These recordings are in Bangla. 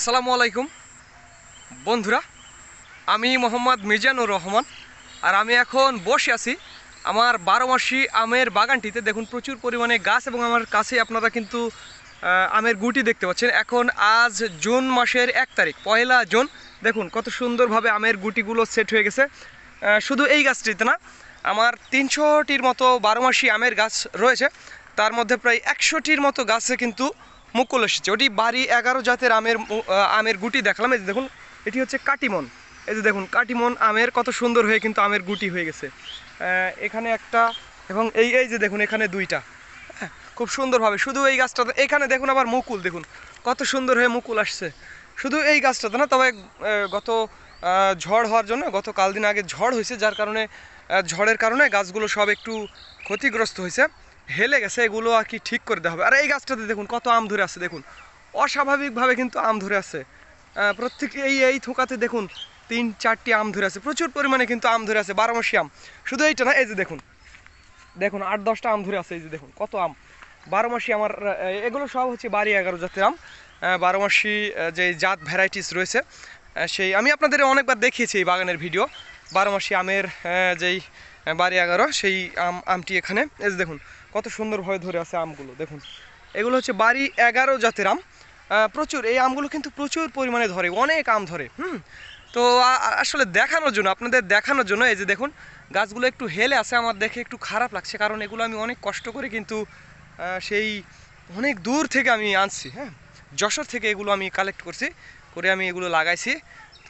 আসসালামু আলাইকুম। বন্ধুরা, আমি মোহাম্মদ মিজানুর রহমান আর আমি এখন বসে আছি আমার বারো মাসি আমের বাগানটিতে। দেখুন, প্রচুর পরিমাণে গাছ এবং আমার কাছে আপনারা কিন্তু আমের গুটি দেখতে পাচ্ছেন। এখন আজ জুন মাসের এক তারিখ, পয়লা জুন। দেখুন, কত সুন্দরভাবে আমের গুটিগুলো সেট হয়ে গেছে। শুধু এই গাছটিতে না, আমার তিনশোটির মতো বারো মাসি আমের গাছ রয়েছে। তার মধ্যে প্রায় একশোটির মতো গাছে কিন্তু মুকুল এসেছে। ওটি বাড়ি এগারো জাতের আমের আমের গুটি দেখলাম। এই যে দেখুন এটি হচ্ছে কাটিমন। এই যে দেখুন কাটিমন আমের কত সুন্দর হয়ে কিন্তু আমের গুটি হয়ে গেছে। এখানে একটা এবং এই এই যে দেখুন এখানে দুইটা। হ্যাঁ, খুব সুন্দরভাবে। শুধু এই গাছটাতে এখানে দেখুন আবার মুকুল দেখুন কত সুন্দর হয়ে মুকুল আসছে। শুধু এই গাছটাতে না তবে গত ঝড় হওয়ার জন্য গত কাল দিন আগে ঝড় হয়েছে যার কারণে ঝড়ের কারণে গাছগুলো সব একটু ক্ষতিগ্রস্ত হয়েছে। হেলে গেছে এগুলো আর কি ঠিক করে দেওয়া হবে। আর এই গাছটাতে দেখুন কত আম ধরে আছে দেখুন। অস্বাভাবিকভাবে কিন্তু আম ধরে আছে। প্রত্যেক এই এই থোকাতে দেখুন তিন চারটি আম ধরে আছে। প্রচুর পরিমাণে কিন্তু আম ধরে আছে বারো মাসি আম। শুধু এইটা না এই যে দেখুন দেখুন আট দশটা আম ধরে আছে এই যে দেখুন কত আম। বারো মাসি আমার এগুলো সব হচ্ছে বাড়ি এগারো জাতের আম। আহ, বারো মাসি যে জাত ভ্যারাইটিস রয়েছে সেই আমি আপনাদের অনেকবার দেখিয়েছি এই বাগানের ভিডিও। বারো মাসি আমের যেই বাড়ি এগারো সেই আম আমটি এখানে এই যে দেখুন কত সুন্দরভাবে ধরে আছে আমগুলো, দেখুন। এগুলো হচ্ছে বাড়ি এগারো জাতের আম। প্রচুর, এই আমগুলো কিন্তু প্রচুর পরিমাণে ধরে, অনেক আম ধরে, হুম? তো আসলে দেখানোর জন্য, আপনাদের দেখানোর জন্য, এই যে দেখুন, গাছগুলো একটু হেলে আছে, আমার দেখে একটু খারাপ লাগছে, কারণ এগুলো আমি অনেক কষ্ট করে কিন্তু সেই অনেক দূর থেকে আমি আনছি হ্যাঁ? যশোর থেকে এগুলো আমি কালেক্ট করছি, করে আমি এগুলো লাগাইছি।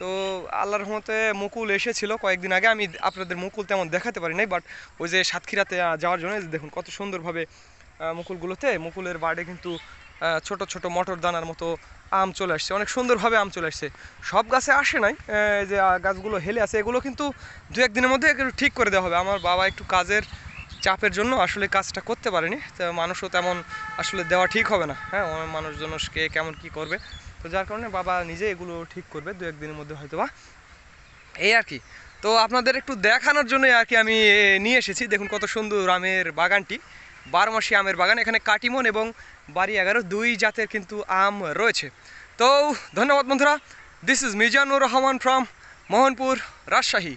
তো আল্লাহর রহমতে মুকুল এসেছিল। কয়েকদিন আগে আমি আপনাদের মুকুল তেমন দেখাতে পারি নাই বাট ওই যে সাতক্ষীরাতে যাওয়ার জন্য দেখুন কত সুন্দরভাবে মুকুলগুলোতে মুকুলের বাড়ে কিন্তু ছোট ছোট মটর দানার মতো আম চলে আসছে। অনেক সুন্দরভাবে আম চলে আসছে। সব গাছে আসে নাই যে গাছগুলো হেলে আছে, এগুলো কিন্তু দু একদিনের মধ্যে একটু ঠিক করে দেওয়া হবে। আমার বাবা একটু কাজের চাপের জন্য আসলে কাজটা করতে পারেনি, তো মানুষও তেমন আসলে দেওয়া ঠিক হবে না। হ্যাঁ মানুষজনকে কেমন কি করবে। তো যার কারণে বাবা নিজে এগুলো ঠিক করবে দু একদিনের মধ্যে হয়তো বা এই আর কি। তো আপনাদের একটু দেখানোর জন্য আর কি আমি নিয়ে এসেছি। দেখুন কত সুন্দর আমের বাগানটি। বারো মাসি আমের বাগান। এখানে কাটিমন এবং বাড়ি এগারো, দুই জাতের কিন্তু আম রয়েছে। তো ধন্যবাদ বন্ধুরা। This is Mizanur Rahman from Mohanpur, Rajshahi.